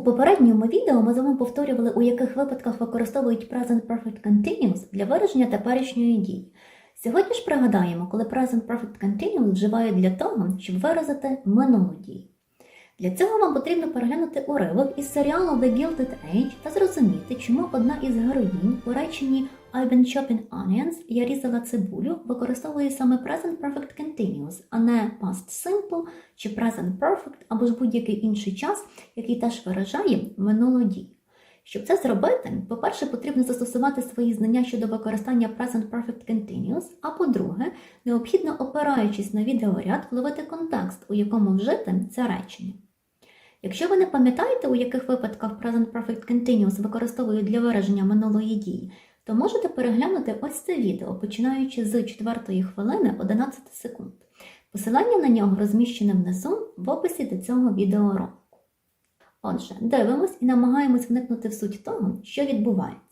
У попередньому відео ми з вами повторювали, у яких випадках використовують Present Perfect Continuous для вираження теперішньої дії. Сьогодні ж пригадаємо, коли Present Perfect Continuous вживають для того, щоб виразити минулу дію. Для цього вам потрібно переглянути уривок із серіалу The Gilded Age та зрозуміти, чому одна із героїнь у реченні I've been chopping onions, я різала цибулю, використовує саме Present Perfect Continuous, а не Past Simple чи Present Perfect або ж будь-який інший час, який теж виражає минулу дію. Щоб це зробити, по-перше, потрібно застосувати свої знання щодо використання Present Perfect Continuous, а по-друге, необхідно, опираючись на відеоряд, вловити контекст, у якому вжити це речення. Якщо ви не пам'ятаєте, у яких випадках Present Perfect Continuous використовують для вираження минулої дії, то можете переглянути ось це відео, починаючи з 4 хвилини 11 секунд. Посилання на нього розміщене внизу в описі до цього відеоролику. Отже, дивимось і намагаємось вникнути в суть того, що відбувається.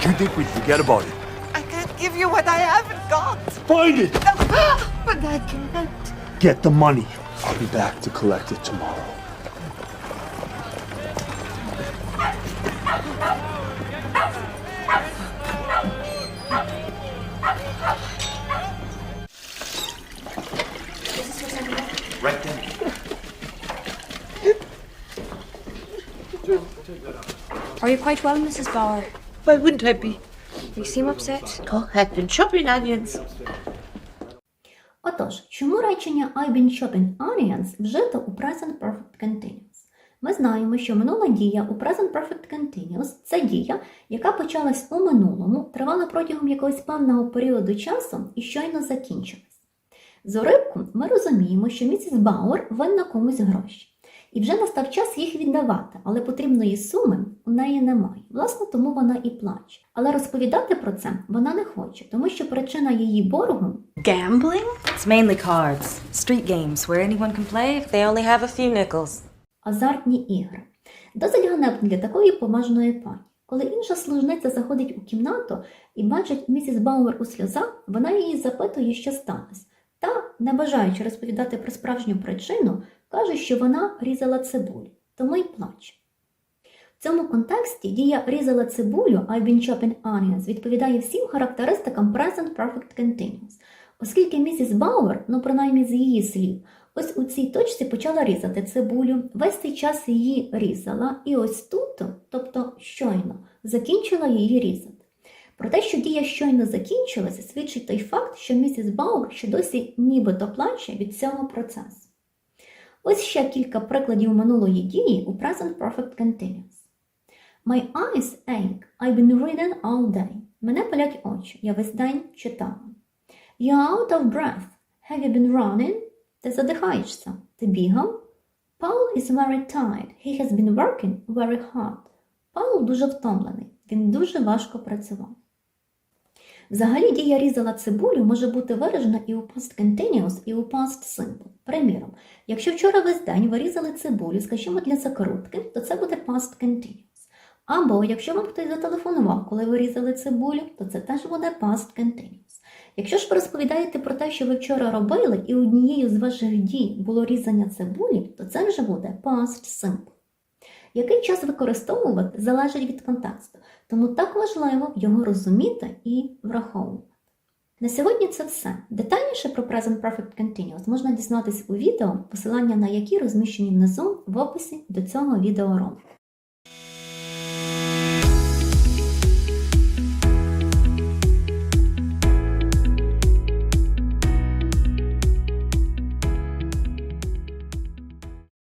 Did you think we'd forget about it? I can't give you what I haven't got. Find it! But I can't. Get the money. I'll be back to collect it tomorrow. Right there. Are you quite well, Mrs. Bauer? Why wouldn't I be? You seem upset. Oh, I've been chopping onions. Отож, чому речення I've been shopping onions вжито у Present Perfect Continuous? Ми знаємо, що минула дія у Present Perfect Continuous – це дія, яка почалась у минулому, тривала протягом якогось певного періоду часу і щойно закінчилась. З уривку ми розуміємо, що місіс Бауер винна комусь гроші. І вже настав час їх віддавати, але потрібної суми у неї немає. Власне, тому вона і плаче. Але розповідати про це вона не хоче, тому що причина її боргу Gambling? It's mainly cards. Street games where anyone can play if they only have a few nickels. азартні ігри. Досить ганебно для такої поважної пані. Коли інша служниця заходить у кімнату і бачить місіс Бауер у сльозах, вона її запитує, що сталося. Та, не бажаючи розповідати про справжню причину, каже, що вона різала цибулю, тому й плаче. В цьому контексті дія різала цибулю I've been chopping onions відповідає всім характеристикам Present Perfect Continuous, оскільки місіс Бауер, ну принаймні з її слів, ось у цій точці почала різати цибулю, весь цей час її різала, і ось тут, тобто щойно, закінчила її різати. Про те, що дія щойно закінчилася, свідчить той факт, що місіс Бауер ще досі нібито плаче від цього процесу. Ось ще кілька прикладів минулої дії у Present Perfect Continuous. My eyes ache. I've been reading all day. Мене палять очі. Я весь день читала. You're out of breath. Have you been running? Ти задихаєшся. Ти бігав? Paul is very tired. He has been working very hard. Паул дуже втомлений. Він дуже важко працював. Взагалі дія різала цибулю може бути виражена і у past continuous, і у past simple. Приміром, якщо вчора весь день ви різали цибулю, скажімо, для закрутки, то це буде past continuous. Або якщо вам хтось зателефонував, коли ви різали цибулю, то це теж буде past continuous. Якщо ж ви розповідаєте про те, що ви вчора робили, і однією з ваших дій було різання цибулі, то це вже буде past simple. Який час використовувати залежить від контексту, тому так важливо його розуміти і враховувати. На сьогодні це все. Детальніше про Present Perfect Continuous можна дізнатись у відео, посилання на які розміщені внизу в описі до цього відеоролику.